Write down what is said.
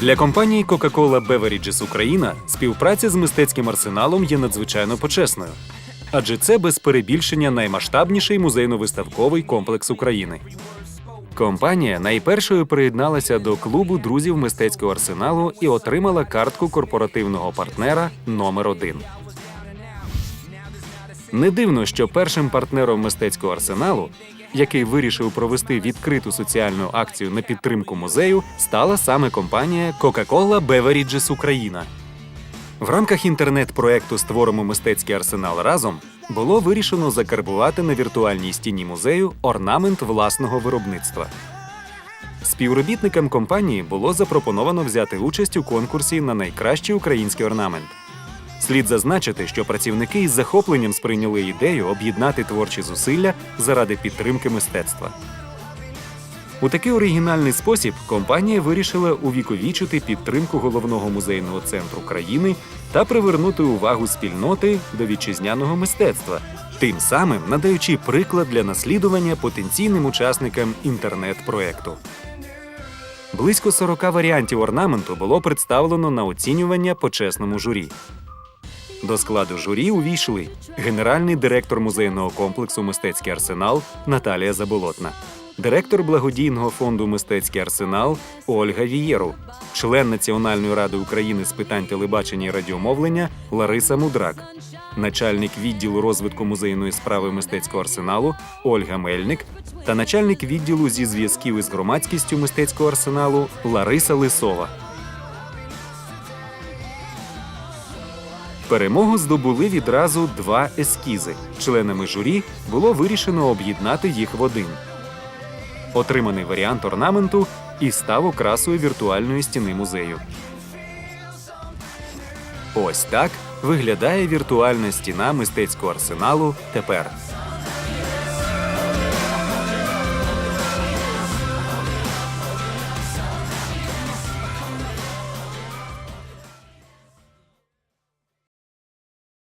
Для компанії Coca-Cola Beverages Україна співпраця з мистецьким арсеналом є надзвичайно почесною. Адже це без перебільшення наймасштабніший музейно-виставковий комплекс України. Компанія найпершою приєдналася до клубу друзів мистецького арсеналу і отримала картку корпоративного партнера номер 1 Не дивно, що першим партнером мистецького арсеналу, який вирішив провести відкриту соціальну акцію на підтримку музею, стала саме компанія Coca-Cola Beverages Україна. В рамках інтернет-проекту Створимо мистецький арсенал разом було вирішено закарбувати на віртуальній стіні музею орнамент власного виробництва. Співробітникам компанії було запропоновано взяти участь у конкурсі на найкращий український орнамент. Слід зазначити, що працівники із захопленням сприйняли ідею об'єднати творчі зусилля заради підтримки мистецтва. У такий оригінальний спосіб компанія вирішила увіковічити підтримку головного музейного центру країни та привернути увагу спільноти до вітчизняного мистецтва, тим самим надаючи приклад для наслідування потенційним учасникам інтернет-проекту. Близько 40 варіантів орнаменту було представлено на оцінювання почесному журі. До складу журі увійшли генеральний директор музейного комплексу Мистецький арсенал Наталія Заболотна, директор благодійного фонду Мистецький арсенал Ольга Вієру, член Національної ради України з питань телебачення і радіомовлення Лариса Мудрак, начальник відділу розвитку музейної справи мистецького арсеналу Ольга Мельник та начальник відділу зі зв'язків із громадськістю мистецького арсеналу Лариса Лисова. Перемогу здобули відразу два ескізи. Членами журі було вирішено об'єднати їх в один. Отриманий варіант орнаменту і став окрасою віртуальної стіни музею. Ось так виглядає віртуальна стіна мистецького арсеналу тепер.